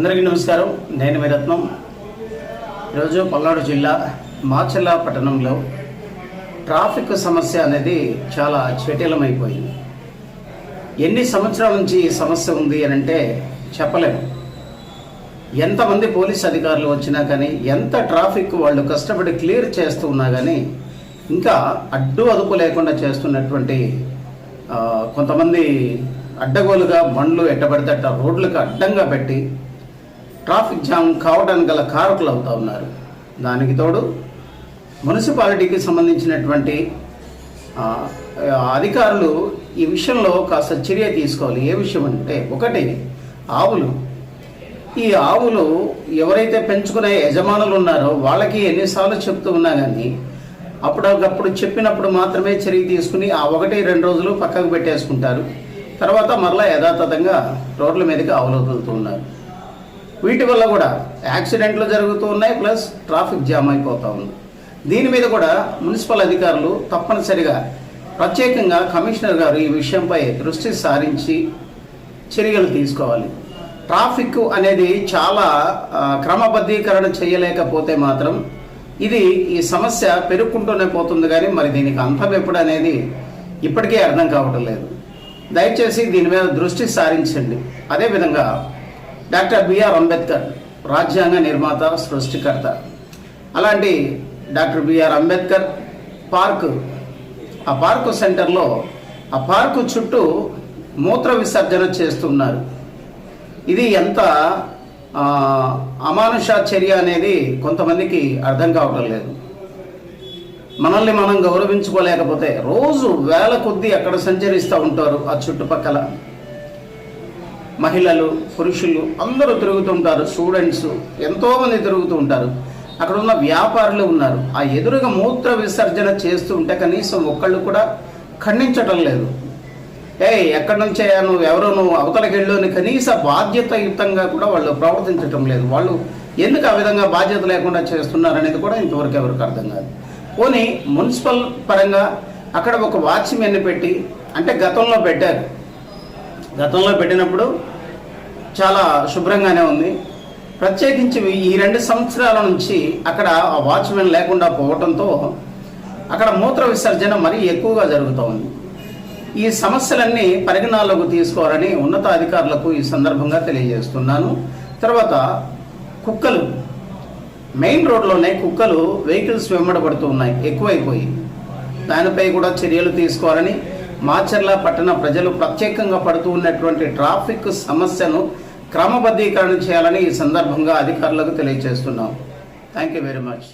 అందరికీ నమస్కారం. నేను మీ రత్నం. ఈరోజు పల్నాడు జిల్లా మాచల్ల పట్టణంలో ట్రాఫిక్ సమస్య అనేది చాలా జటిలమైపోయింది ఎన్ని సంవత్సరాల నుంచి ఈ సమస్య ఉంది అని అంటే చెప్పలేము ఎంతమంది పోలీస్ అధికారులు వచ్చినా కానీ ఎంత ట్రాఫిక్ వాళ్ళు కష్టపడి క్లియర్ చేస్తూ ఉన్నా కానీ ఇంకా అడ్డు అదుపు లేకుండా చేస్తున్నటువంటి కొంతమంది అడ్డగోలుగా బండ్లు ఎట్టబడితే అట్ట రోడ్లకు అడ్డంగా పెట్టి ట్రాఫిక్ జామ్ కావడానికి గల కారకులు అవుతా ఉన్నారు. దానికి తోడు మున్సిపాలిటీకి సంబంధించినటువంటి అధికారులు ఈ విషయంలో కాస్త చర్య తీసుకోవాలి. ఏ విషయం అంటే ఒకటి ఆవులు. ఈ ఆవులు ఎవరైతే పెంచుకునే యజమానులు ఉన్నారో వాళ్ళకి ఎన్నిసార్లు చెప్తూ ఉన్నా కానీ అప్పుడప్పుడు చెప్పినప్పుడు మాత్రమే చర్య తీసుకుని ఆ ఒకటి రెండు రోజులు పక్కకు పెట్టేసుకుంటారు. తర్వాత మరలా యథాతథంగా రోడ్ల మీదకి ఆవులు వదులుతూ ఉన్నారు. వీటి వల్ల కూడా యాక్సిడెంట్లు జరుగుతూ ఉన్నాయి ప్లస్ ట్రాఫిక్ జామ్ అయిపోతూ ఉంది. దీని మీద కూడా మున్సిపల్ అధికారులు తప్పనిసరిగా ప్రత్యేకంగా కమిషనర్ గారు ఈ విషయంపై దృష్టి సారించి చర్యలు తీసుకోవాలి. ట్రాఫిక్ అనేది చాలా క్రమబద్ధీకరణ చేయలేకపోతే మాత్రం ఇది ఈ సమస్య పెరుక్కుంటూనే పోతుంది కానీ మరి దీనికి అంతం ఎప్పుడు అనేది ఇప్పటికే అర్థం కావటం లేదు. దయచేసి దీని మీద దృష్టి సారించండి. అదేవిధంగా డాక్టర్ బిఆర్ అంబేద్కర్ రాజ్యాంగ నిర్మాత సృష్టికర్త. అలాంటి doctor B R Ambedkar park ఆ పార్కు సెంటర్లో ఆ పార్కు చుట్టూ మూత్ర విసర్జన చేస్తున్నారు. ఇది ఎంత అమానుష చర్య అనేది కొంతమందికి అర్థం కావటం లేదు. మనల్ని మనం గౌరవించుకోలేకపోతే రోజు వేల కొద్దీ అక్కడ సంచరిస్తూ ఉంటారు ఆ చుట్టుపక్కల. మహిళలు పురుషులు అందరూ తిరుగుతుంటారు స్టూడెంట్స్ ఎంతోమంది తిరుగుతూ ఉంటారు. అక్కడ ఉన్న వ్యాపారులు ఉన్నారు. ఆ ఎదురుగా మూత్ర విసర్జన చేస్తూ ఉంటే కనీసం ఒక్కళ్ళు కూడా ఖండించటం లేదు. ఏ ఎక్కడి నుంచే నువ్వు ఎవరో? నువ్వు అవతలకి అని కనీస బాధ్యతయుతంగా కూడా వాళ్ళు ప్రవర్తించటం లేదు. వాళ్ళు ఎందుకు ఆ విధంగా బాధ్యత లేకుండా చేస్తున్నారు అనేది కూడా ఇంతవరకు ఎవరికి అర్థం కాదు. పోనీ మున్సిపల్ పరంగా అక్కడ ఒక వాచ్మెన్ పెట్టి అంటే గతంలో పెట్టారు. గతంలో పెట్టినప్పుడు చాలా శుభ్రంగానే ఉంది. ప్రత్యేకించి ఈ రెండు సంవత్సరాల నుంచి అక్కడ ఆ వాచ్మెన్ లేకుండా పోవడంతో అక్కడ మూత్ర విసర్జన మరీ ఎక్కువగా జరుగుతూ ఉంది. ఈ సమస్యలన్నీ పరిగణనలోకి తీసుకోవాలని ఉన్నతాధికారులకు ఈ సందర్భంగా తెలియజేస్తున్నాను. తర్వాత కుక్కలు. మెయిన్ రోడ్లోనే కుక్కలు వెహికల్స్ వెంబడబడుతూ ఉన్నాయి. ఎక్కువైపోయి. దానిపై కూడా చర్యలు తీసుకోవాలని మాచర్ల పట్టణ ప్రజలు ప్రత్యేకంగా పడుతూ ఉన్నటువంటి ట్రాఫిక్ సమస్యను క్రమబద్ధీకరణ చేయాలని ఈ సందర్భంగా అధికారులకు తెలియజేస్తున్నాం. Thank you very much